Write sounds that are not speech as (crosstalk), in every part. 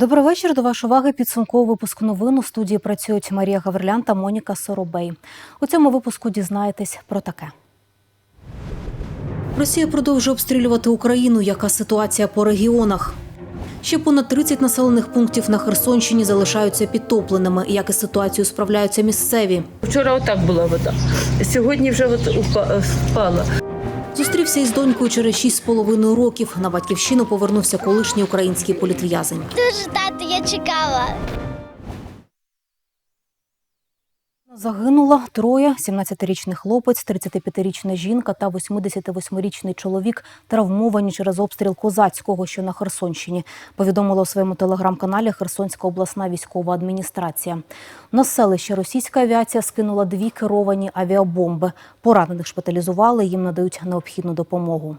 Добрий вечір. До вашої уваги підсумковий випуск новин. У студії працюють Марія Гаврилян та Моніка Соробей. У цьому випуску дізнаєтесь про таке. Росія продовжує обстрілювати Україну. Яка ситуація по регіонах? Ще понад 30 населених пунктів на Херсонщині залишаються підтопленими. Як із ситуацією справляються місцеві? Вчора отак була вода. Сьогодні вже от впала. Зустрівся із донькою через 6,5 років. На батьківщину повернувся колишній український політв'язень. Дуже тато, я чекала. Загинуло троє: 17-річний хлопець, 35-річна жінка та 88-річний чоловік травмовані через обстріл козацького, що на Херсонщині. Повідомила у своєму телеграм-каналі Херсонська обласна військова адміністрація. На селище російська авіація скинула дві керовані авіабомби. Поранених шпиталізували, їм надають необхідну допомогу.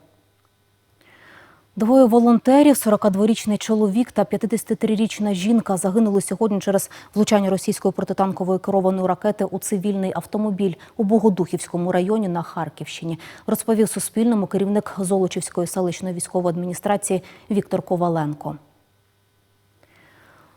Двоє волонтерів, 42-річний чоловік та 53-річна жінка загинули сьогодні через влучання російської протитанкової керованої ракети у цивільний автомобіль у Богодухівському районі на Харківщині. Розповів Суспільному керівник Золочівської селищної військової адміністрації Віктор Коваленко.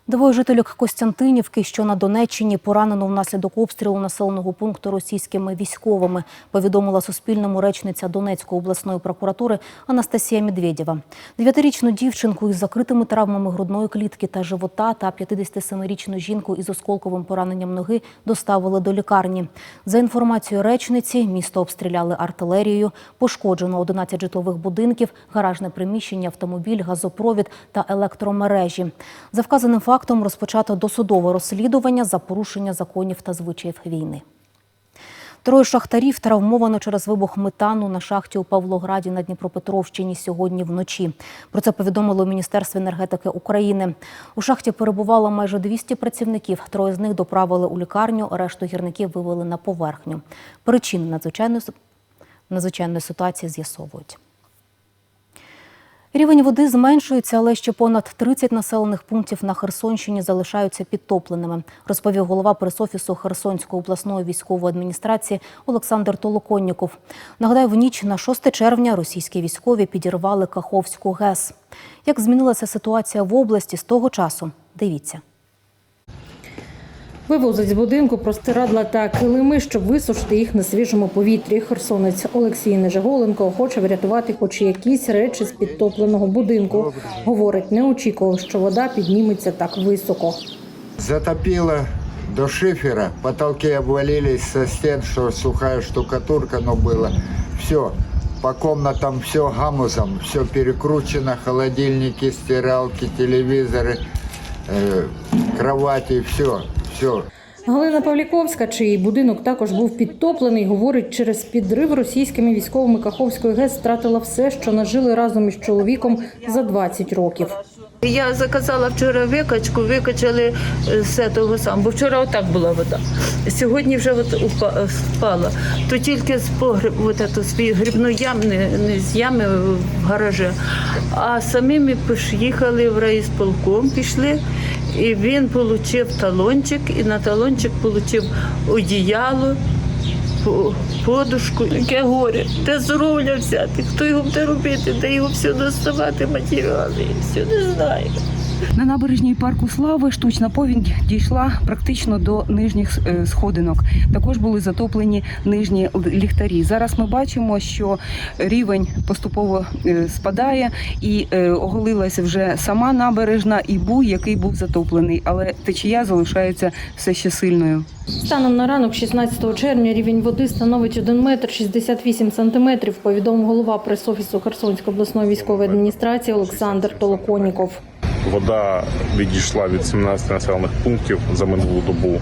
Двоє жителів Костянтинівки, що на Донеччині, поранено внаслідок обстрілу населеного пункту російськими військовими, повідомила Суспільному речниця Донецької обласної прокуратури Анастасія Медведєва. Дев'ятирічну дівчинку із закритими травмами грудної клітки та живота та 57-річну жінку із осколковим пораненням ноги доставили до лікарні. За інформацією речниці, місто обстріляли артилерією, пошкоджено 11 житлових будинків, гаражне приміщення, автомобіль, газопровід та електромережі. За вказаним фактом розпочато досудове розслідування за порушення законів та звичаїв війни. Троє шахтарів травмовано через вибух метану на шахті у Павлограді на Дніпропетровщині сьогодні вночі. Про це повідомило у Міністерстві енергетики України. У шахті перебувало майже 200 працівників. Троє з них доправили у лікарню, решту гірників вивели на поверхню. Причини надзвичайної, надзвичайної ситуації з'ясовують. Рівень води зменшується, але ще понад 30 населених пунктів на Херсонщині залишаються підтопленими, розповів голова пресофісу Херсонської обласної військової адміністрації Олександр Толоконніков. Нагадаю, в ніч на 6 червня російські військові підірвали Каховську ГЕС. Як змінилася ситуація в області з того часу? Дивіться. Вивозить з будинку простирадла та килими, щоб висушити їх на свіжому повітрі. Херсонець Олексій Нежеголенко хоче врятувати хоч якісь речі з підтопленого будинку. Говорить, не очікував, що вода підніметься так високо. Затопило до шифера, потолки обвалились со стен, что сухая штукатурка, но было. Все, по комнатам все гамузом, все перекручено, холодильники, стиралки, телевизоры, э, кровати, все, все. Галина Павліковська, чиї будинок також був підтоплений, говорить, через підрив російськими військовими Каховської ГЕС втратила все, що нажили разом із чоловіком за 20 років. Я заказала вчора викачку, викачали е, з того самого, бо вчора отак була вода. Сьогодні вже от впала. То тільки з погреб, от ету, з грибну ям, не, не з ями в гаражі. А самі ми пиш- їхали в райсполком, пішли, і він отримав талончик, і на талончик отримав одіяло, подушку. Яке горе, де здоров'я взяти, хто його буде робити, де його все доставати, матеріали, все не знаю. На набережній парку Слави штучна повінь дійшла практично до нижніх е, сходинок. Також були затоплені нижні ліхтарі. Зараз ми бачимо, що рівень поступово е, спадає і е, оголилася вже сама набережна і буй, який був затоплений, але течія залишається все ще сильною. Станом на ранок 16 червня рівень води становить 1 метр 68 сантиметрив, повідомив голова пресофісу Херсонської обласної військової адміністрації Олександр Толоконіков. Вода відійшла від 17 населених пунктів за минулу добу,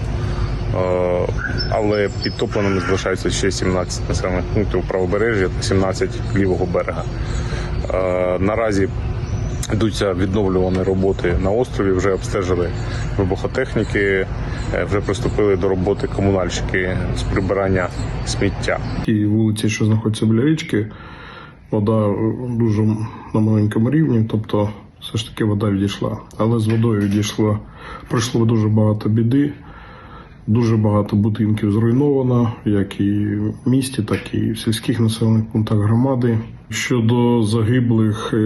Е, але підтопленими залишаються ще 17 населених пунктів правобережжя та 17 лівого берега. Е, Наразі йдуться відновлювані роботи на острові, вже обстежили вибухотехніки, е, вже приступили до роботи комунальщики з прибирання сміття. Ті вулиці, що знаходяться біля річки, вода дуже на маленькому рівні, тобто все ж таки вода відійшла. Але з водою відійшло, пройшло дуже багато біди. Дуже багато будинків зруйновано, як і в місті, так і в сільських населених пунктах громади. Щодо загиблих, е,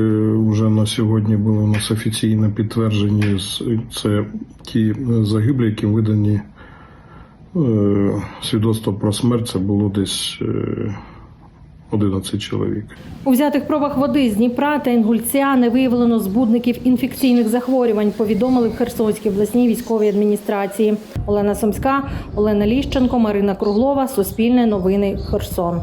вже на сьогодні були у нас офіційно підтверджені це ті загиблі, яким видані е, свідоцтво про смерть. Це було десь е, 11 чоловік. У взятих пробах води з Дніпра та Інгульця не виявлено збудників інфекційних захворювань, повідомили в Херсонській обласній військовій адміністрації. Олена Сомська, Олена Ліщенко, Марина Круглова. Суспільне новини Херсон.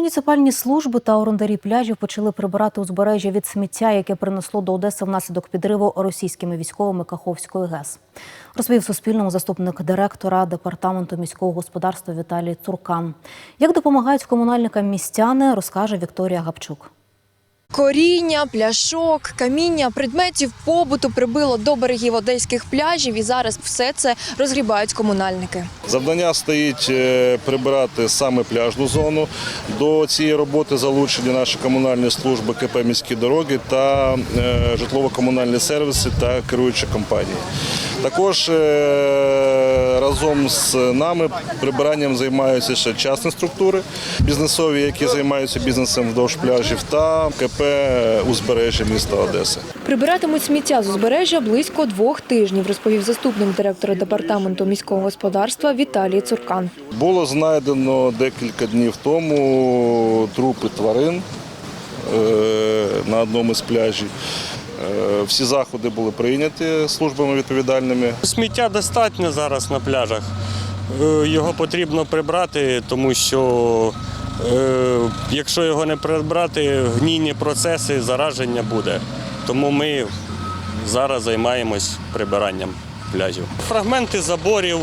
Муніципальні служби та орендарі пляжів почали прибирати узбережжя від сміття, яке принесло до Одеси внаслідок підриву російськими військовими Каховської ГЕС. Розповів Суспільному заступник директора департаменту міського господарства Віталій Цуркан. Як допомагають комунальникам містяни, розкаже Вікторія Гапчук. Коріння, пляшок, каміння, предметів побуту прибило до берегів одеських пляжів, і зараз все це розгрібають комунальники. Завдання стоїть е, прибирати саме пляжну зону. До цієї роботи залучені наші комунальні служби КП міські дороги та е, житлово-комунальні сервіси та керуючі компанії. Також е, разом з нами прибиранням займаються ще частні структури бізнесові, які займаються бізнесом вздовж пляжів, та КП узбережжя міста Одеси. Прибиратимуть сміття з узбережжя близько двох тижнів, розповів заступник директора департаменту міського господарства Віталій Цуркан. Було знайдено декілька днів тому трупи тварин е, на одному з пляжів. Е, Всі заходи були прийняті службами відповідальними. Сміття достатньо зараз на пляжах. Е, Його потрібно прибрати, тому що е, якщо його не прибрати, гнійні процеси, зараження буде. Тому ми зараз займаємось прибиранням пляжів. Фрагменти заборів,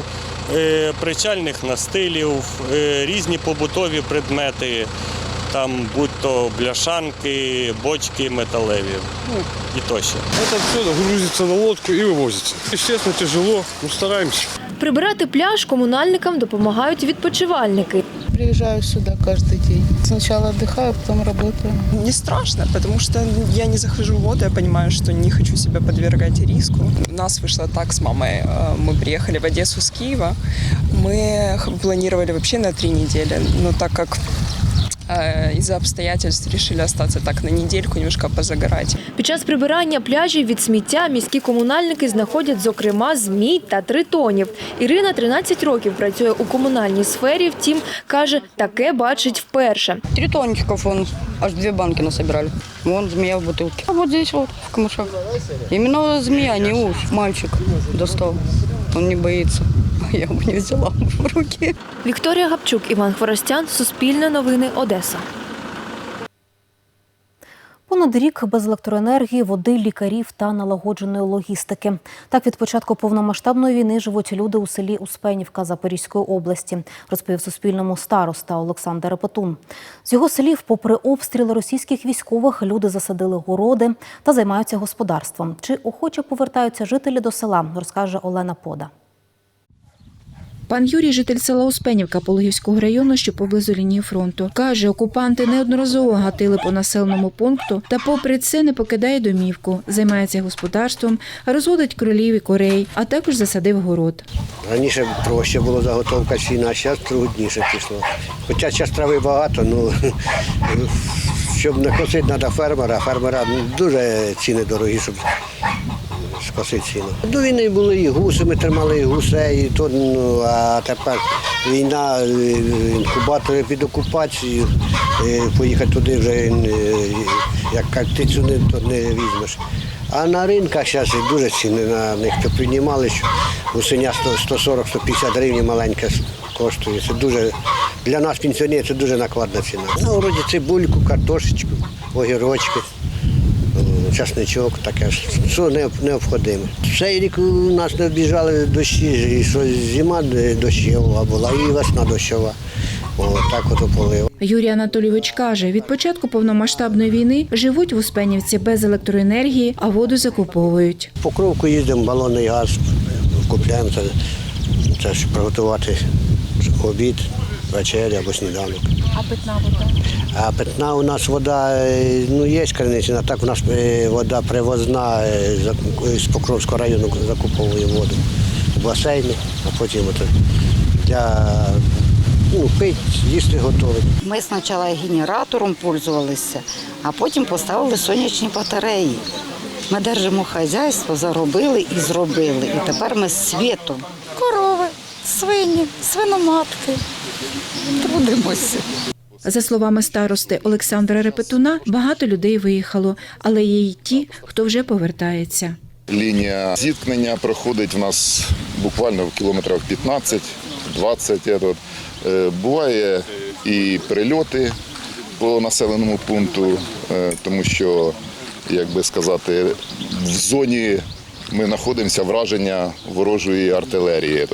причальних настилів, різні побутові предмети, там будь-то бляшанки, бочки металеві ну, і тощо. Это все грузится на лодку и вывозится. Естественно, тяжело, но стараемся. Прибирати пляж комунальникам допомагають відпочивальники. Приезжаю сюда каждый день. Сначала отдыхаю, потом работаю. Не страшно, потому что я не захожу в воду, я понимаю, что не хочу себя подвергать риску. У нас вышло так с мамой. э, Мы приехали в Одессу с Киева. Мы х- планировали вообще на три недели, но так как э, из-за обстоятельств решили остаться так на недельку, немножко позагорать. Під час прибирання пляжів від сміття міські комунальники знаходять, зокрема, змій та тритонів. Ірина 13 років працює у комунальній сфері, втім, каже, таке бачить вперше. Тритончиков вон аж две банки насобирали. Вон змея в бутылке. А вот здесь вот, в камышах. Именно змея, не уж. Мальчик достал. Он не боится. (laughs) Я бы не взяла в руки. Вікторія Гапчук, Іван Хворостян, Суспільне новини, Одеса. Понад рік без електроенергії, води, лікарів та налагодженої логістики. Так від початку повномасштабної війни живуть люди у селі Успенівка Запорізької області, розповів Суспільному староста Олександр Репетун. З його слів, попри обстріли російських військових, люди засадили городи та займаються господарством. Чи охоче повертаються жителі до села, розкаже Олена Пода. Пан Юрій, житель села Успенівка Пологівського району, що поблизу лінії фронту, каже, окупанти неодноразово гатили по населеному пункту, та попри це не покидає домівку, займається господарством, розводить кролів і корей, а також засадив город. Раніше проще було заготовка сіна, а зараз трудніше пішло. Хоча зараз трави багато, ну (laughs) щоб не косити, треба фермера. Фермера дуже ціни дорогі, щоб скосити сіно. До війни були і гуси, ми тримали і гусей, і то, ну, а тепер війна, е, інкубатори під окупацією, е, поїхати туди вже е, як птицю не, то не візьмеш. А на ринках зараз дуже ціни на них то піднімали, що гусеня 140-150 гривень маленька коштує. Це дуже для нас, пенсіонерів, це дуже накладна ціна. На городі цибульку, картошечку, огірочки, часничок, таке ж. Що не- необхідне. Цей рік у нас не обіжали дощі, і що зима дощова була, і весна дощова. О, так от полив. Юрій Анатолійович каже, від початку повномасштабної війни живуть в Успенівці без електроенергії, а воду закуповують. По кровку їздимо, балонний газ купляємо, це, це ж приготувати обід, вечеря або сніданок. А питна вода? А питна у нас вода, е, ну є криниця, а так у нас е, вода привозна е, з Покровського району закуповує воду. в басейни, а потім от для ну, пить, їсти готовить. Ми спочатку генератором пользувалися, а потім поставили сонячні батареї. Ми держимо хазяйство, заробили і зробили. І тепер ми з світом. Корови, свині, свиноматки. Трудимося. За словами старости Олександра Репетуна, багато людей виїхало, але є й ті, хто вже повертається. Лінія зіткнення проходить в нас буквально в кілометрах 15-20. Е, Буває і перельоти по населеному пункту, е, тому що, як би сказати, в зоні ми знаходимося враження ворожої артилерії.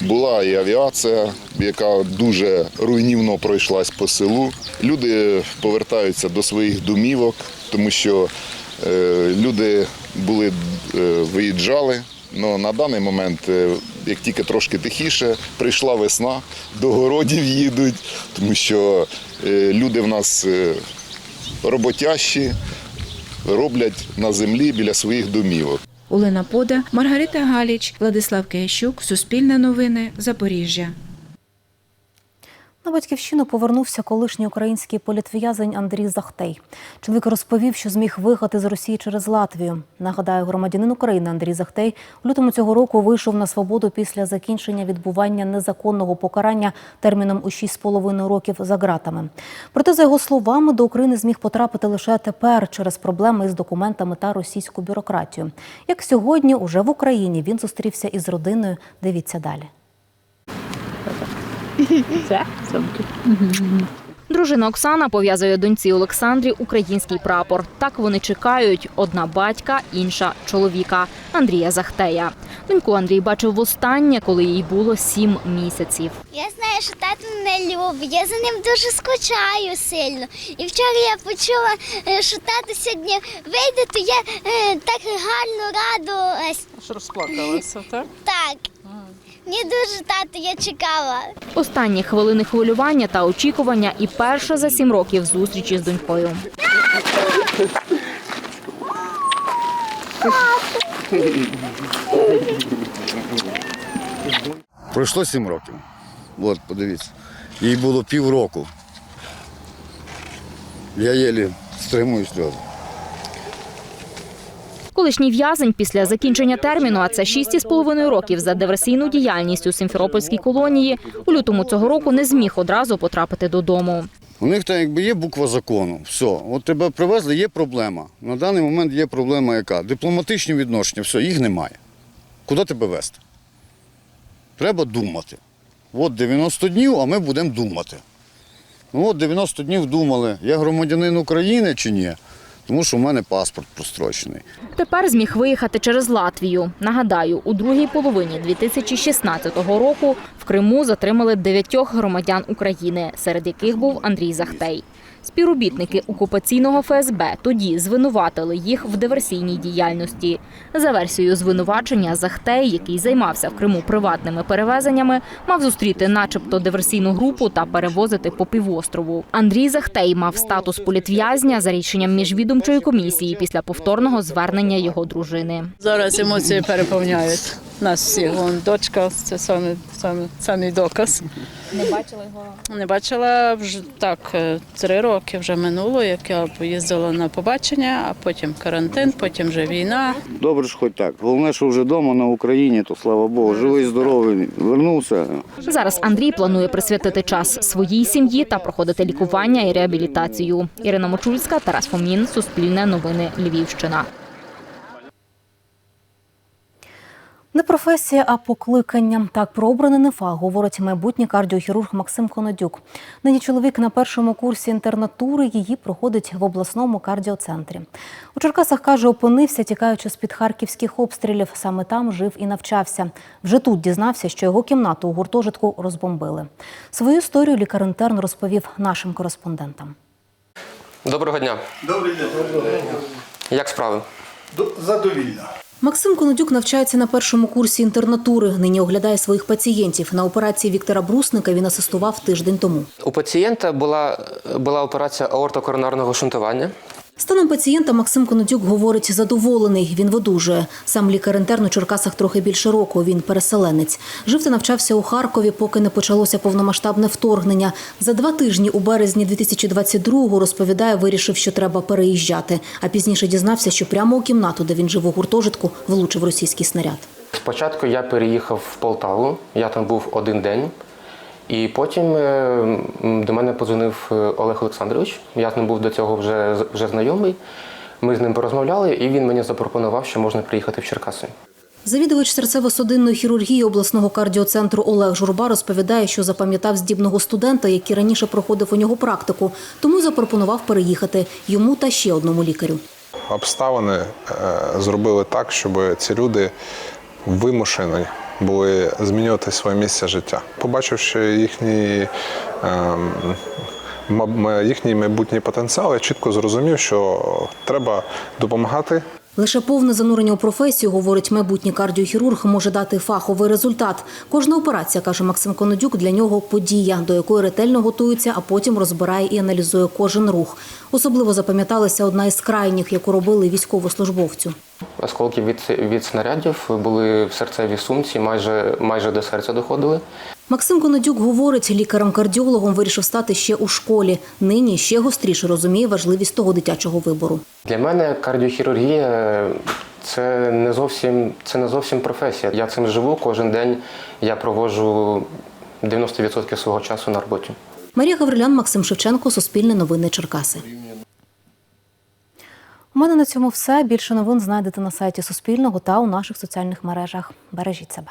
Була і авіація, яка дуже руйнівно пройшлась по селу. Люди повертаються до своїх домівок, тому що е, люди були е, виїжджали. Ну, на даний момент, е, як тільки трошки тихіше, прийшла весна, до городів їдуть, тому що люди в нас роботящі, роблять на землі біля своїх домівок. Олена Пода, Маргарита Галіч, Владислав Киящук, Суспільне новини, Запоріжжя. На батьківщину повернувся колишній український політв'язень Андрій Захтей. Чоловік розповів, що зміг виїхати з Росії через Латвію. Нагадаю, громадянин України Андрій Захтей у лютому цього року вийшов на свободу після закінчення відбування незаконного покарання терміном у 6,5 років за ґратами. Проте, за його словами, до України зміг потрапити лише тепер через проблеми із документами та російську бюрократію. Як сьогодні, уже в Україні він зустрівся із родиною. Дивіться далі. Дружина Оксана пов'язує доньці Олександрі український прапор. Так вони чекають: одна батька, інша чоловіка Андрія Захтея. Доньку Андрій бачив востаннє, коли їй було сім місяців. Я знаю, що тато мене любить. Я за ним дуже скучаю сильно. І вчора я почула, е, що тато сьогодні вийде, то я е, так гарно радилась. Аж розплакалася, (laughs) так? Так. Мені дуже тато, я чекала. Останні хвилини хвилювання та очікування, і перша за сім років зустрічі з донькою. Пройшло сім років. От, подивіться. Їй було півроку. Я єлі стримую сльози. Колишній в'язень після закінчення терміну, а це 6,5 років за диверсійну діяльність у Сімферопольській колонії, у лютому цього року не зміг одразу потрапити додому. У них там якби є буква закону. Все, от тебе привезли, є проблема. На даний момент є проблема яка? Дипломатичні відношення, все, їх немає. Куди тебе вести? Треба думати. От 90 днів, а ми будемо думати. Ну от 90 днів думали, я громадянин України чи ні, тому що в мене паспорт прострочений. Тепер зміг виїхати через Латвію. Нагадаю, у другій половині 2016 року в Криму затримали дев'ятьох громадян України, серед яких був Андрій Захтей. Співробітники окупаційного ФСБ тоді звинуватили їх в диверсійній діяльності. За версією звинувачення, Захтей, який займався в Криму приватними перевезеннями, мав зустріти, начебто, диверсійну групу та перевозити по півострову. Андрій Захтей мав статус політв'язня за рішенням міжвідомчої комісії після повторного звернення його дружини. Зараз емоції переповняють нас всіх. Вон дочка, це саме, саме, самий доказ. Не бачила його. Не бачила вже так, е, три роки вже минуло, як я поїздила на побачення, а потім карантин, потім вже війна. Добре ж хоч так. Головне, що вже вдома на Україні, то слава Богу, живий, здоровий, вернувся. Зараз Андрій планує присвятити час своїй сім'ї та проходити лікування і реабілітацію. Ірина Мочульська, Тарас Фомін, Суспільне новини, Львівщина. Не професія, а покликання. Так про обраний НЕФА говорить майбутній кардіохірург Максим Конодюк. Нині чоловік на першому курсі інтернатури її проходить в обласному кардіоцентрі. У Черкасах каже, опинився, тікаючи з під харківських обстрілів. Саме там жив і навчався. Вже тут дізнався, що його кімнату у гуртожитку розбомбили. Свою історію лікар-інтерн розповів нашим кореспондентам. Доброго дня. Добрий день. Як справи? Задовільно. Максим Конодюк навчається на першому курсі інтернатури. Нині оглядає своїх пацієнтів. На операції Віктора Брусника він асистував тиждень тому. У пацієнта була, була операція аортокоронарного шунтування. Станом пацієнта Максим Конодюк говорить задоволений. Він видужує. Сам лікар-інтерн у Черкасах трохи більше року. Він переселенець. Жив та навчався у Харкові, поки не почалося повномасштабне вторгнення. За два тижні у березні 2022-го, розповідає, вирішив, що треба переїжджати. А пізніше дізнався, що прямо у кімнату, де він жив у гуртожитку, влучив російський снаряд. Спочатку я переїхав в Полтаву, я там був один день. І потім е, до мене подзвонив е, Олег Олександрович. Я з ним був до цього вже, вже знайомий. Ми з ним порозмовляли, і він мені запропонував, що можна приїхати в Черкаси. Завідувач серцево-судинної хірургії обласного кардіоцентру Олег Журба розповідає, що запам'ятав здібного студента, який раніше проходив у нього практику, тому запропонував переїхати йому та ще одному лікарю. обставини е, зробили так, щоб ці люди вимушені були змінювати своє місце життя. Побачивши їхній, ем, їхній майбутній потенціал, я чітко зрозумів, що треба допомагати Лише повне занурення у професію, говорить майбутній кардіохірург, може дати фаховий результат. Кожна операція, каже Максим Конодюк, для нього подія, до якої ретельно готується, а потім розбирає і аналізує кожен рух. Особливо запам'яталася одна із крайніх, яку робили військовослужбовцю. Осколки від, від снарядів були в серцевій сумці, майже, майже до серця доходили. Максим Конодюк говорить, лікарем-кардіологом вирішив стати ще у школі. Нині ще гостріше розуміє важливість того дитячого вибору. Для мене кардіохірургія це не зовсім це не зовсім професія. Я цим живу кожен день. Я проводжу 90% свого часу на роботі. Марія Гаврилян, Максим Шевченко, Суспільне новини Черкаси. У мене на цьому все. Більше новин знайдете на сайті Суспільного та у наших соціальних мережах. Бережіть себе.